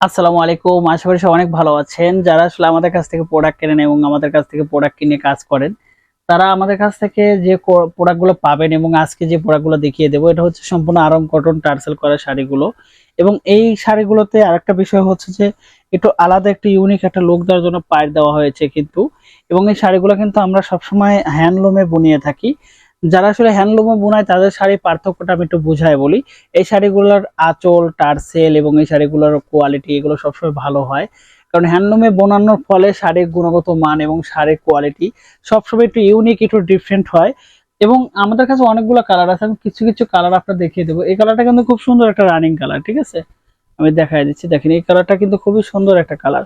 আসসালামু আলাইকুম। আশা করি সব অনেক ভালো আছেন। যারা আসলে আমাদের কাছ থেকে প্রোডাক্ট কেনেন এবং আমাদের কাছ থেকে প্রোডাক্ট কিনে কাজ করেন, তারা আমাদের কাছ থেকে যে প্রোডাক্টগুলো পাবেন এবং আজকে যে প্রোডাক্টগুলো দেখিয়ে দেবো, এটা হচ্ছে সম্পূর্ণ আরং কটন টার্সেল করা শাড়িগুলো। এবং এই শাড়িগুলোতে আরেকটা বিষয় হচ্ছে যে, একটু আলাদা একটা ইউনিক একটা লুক দেওয়ার জন্য পায়ের দেওয়া হয়েছে কিন্তু। এবং এই শাড়িগুলো কিন্তু আমরা সবসময় হ্যান্ডলুমে বুনিয়ে থাকি। যারা আসলে হ্যান্ডলুমে বোনায়, তাদের শাড়ির পার্থক্যটা আমি একটু বুঝাই বলি। এই শাড়িগুলোর আঁচল, টার্সেল এবং এই শাড়িগুলোর কোয়ালিটি এগুলো সবসময় ভালো হয়। কারণ হ্যান্ডলুমে বোনানোর ফলে শাড়ির গুণগত মান এবং শাড়ির কোয়ালিটি সবসময় একটু ইউনিক একটু ডিফারেন্ট হয়। এবং আমাদের কাছে অনেকগুলো কালার আছে, আমি কিছু কিছু কালার আপনার দেখিয়ে দেবো। এই কালারটা কিন্তু খুব সুন্দর একটা রানিং কালার ঠিক আছে? আমি দেখাই দিচ্ছি। দেখেন, এই কালারটা কিন্তু খুবই সুন্দর একটা কালার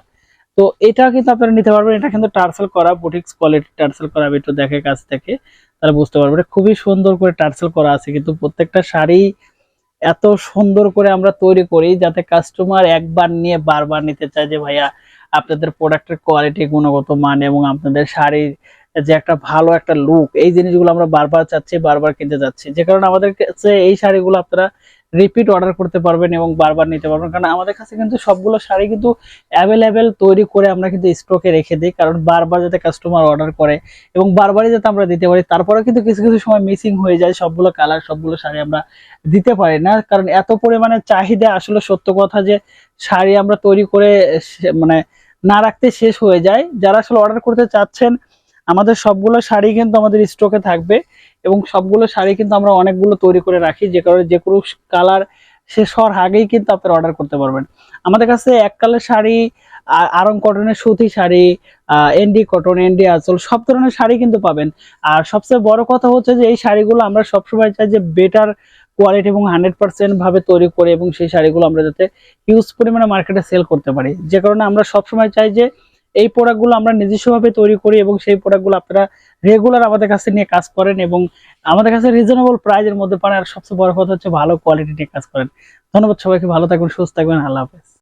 তো এটা কিন্তু আপনারা নিতে পারবেন। এটা কিন্তু টার্সেল করা, বুটিক্স কোয়ালিটি টার্সেল করা, আমি একটু দেখে কাছ থেকে তারা বুঝতে পারবে এটা খুবই সুন্দর করে টার্সেল করা আছে, কিন্তু প্রত্যেকটা শাড়ি এত সুন্দর করে আমরা তৈরি করি যাতে কাস্টমার একবার নিয়ে বারবার নিতে চায় যে, ভাইয়া, আপনাদের প্রোডাক্টের কোয়ালিটি গুণগত মান এবং আপনাদের শাড়ির যে একটা ভালো একটা লুক এই জিনিসগুলো আমরা বারবার চাচ্ছি, বারবার কিনতে যাচ্ছি। যে কারণে আমাদের কাছে এই শাড়িগুলো আপনারা রিপিট অর্ডার করতে পারবেন এবং বারবার নিতে পারবেন। কারণ আমাদের কাছে কিন্তু সবগুলো শাড়ি কিন্তু অ্যাভেলেবেল তৈরি করে আমরা কিন্তু স্টকে রেখে দিই। কারণ বারবার যাতে কাস্টমার অর্ডার করে এবং বারবারই যাতে আমরা দিতে পারি তারপরে কিন্তু কিছু কিছু সময় মিসিং হয়ে যায়। সবগুলো কালার সবগুলো শাড়ি আমরা দিতে পারি না। কারণ এত পরিমাণে চাহিদা আসলে সত্য কথা যে শাড়ি আমরা তৈরি করে মানে না রাখতে শেষ হয়ে যায়। যারা আসলে অর্ডার করতে চাচ্ছেন আমাদের সবগুলো শাড়ি কিন্তু আমাদের স্টকে থাকবে এবং সবগুলো শাড়ি কিন্তু আমরা অনেকগুলো তৈরি করে রাখি, যে কারণে যে কোনো কালার শেষ হওয়ার আগেই কিন্তু আপনারা অর্ডার করতে পারবেন। আমাদের কাছে এক কালার শাড়ি আরং কটনের সুতি শাড়ি এনডি কটন এনডি আঁচল, সব ধরনের শাড়ি কিন্তু পাবেন। আর সবচেয়ে বড় কথা হচ্ছে যে এই শাড়িগুলো আমরা সবসময় চাই যে বেটার কোয়ালিটি এবং হান্ড্রেড পার্সেন্ট ভাবে তৈরি করে এবং সেই শাড়িগুলো আমরা যাতে হিউজ পরিমাণে মার্কেটে সেল করতে পারি। যে কারণে আমরা সবসময় চাই যে এই প্রোডাক্টগুলো আমরা নিজস্বভাবে তৈরি করি এবং সেই প্রোডাক্টগুলো আপনারা রেগুলার আমাদের কাছে নিয়ে কাজ করেন এবং আমাদের কাছে রিজনেবল প্রাইজের মধ্যে পান। আর সবচেয়ে বড় কথা হচ্ছে ভালো কোয়ালিটি নিয়ে কাজ করেন। ধন্যবাদ সবাইকে, ভালো থাকবেন, সুস্থ থাকবেন, আল্লাহ হাফেজ।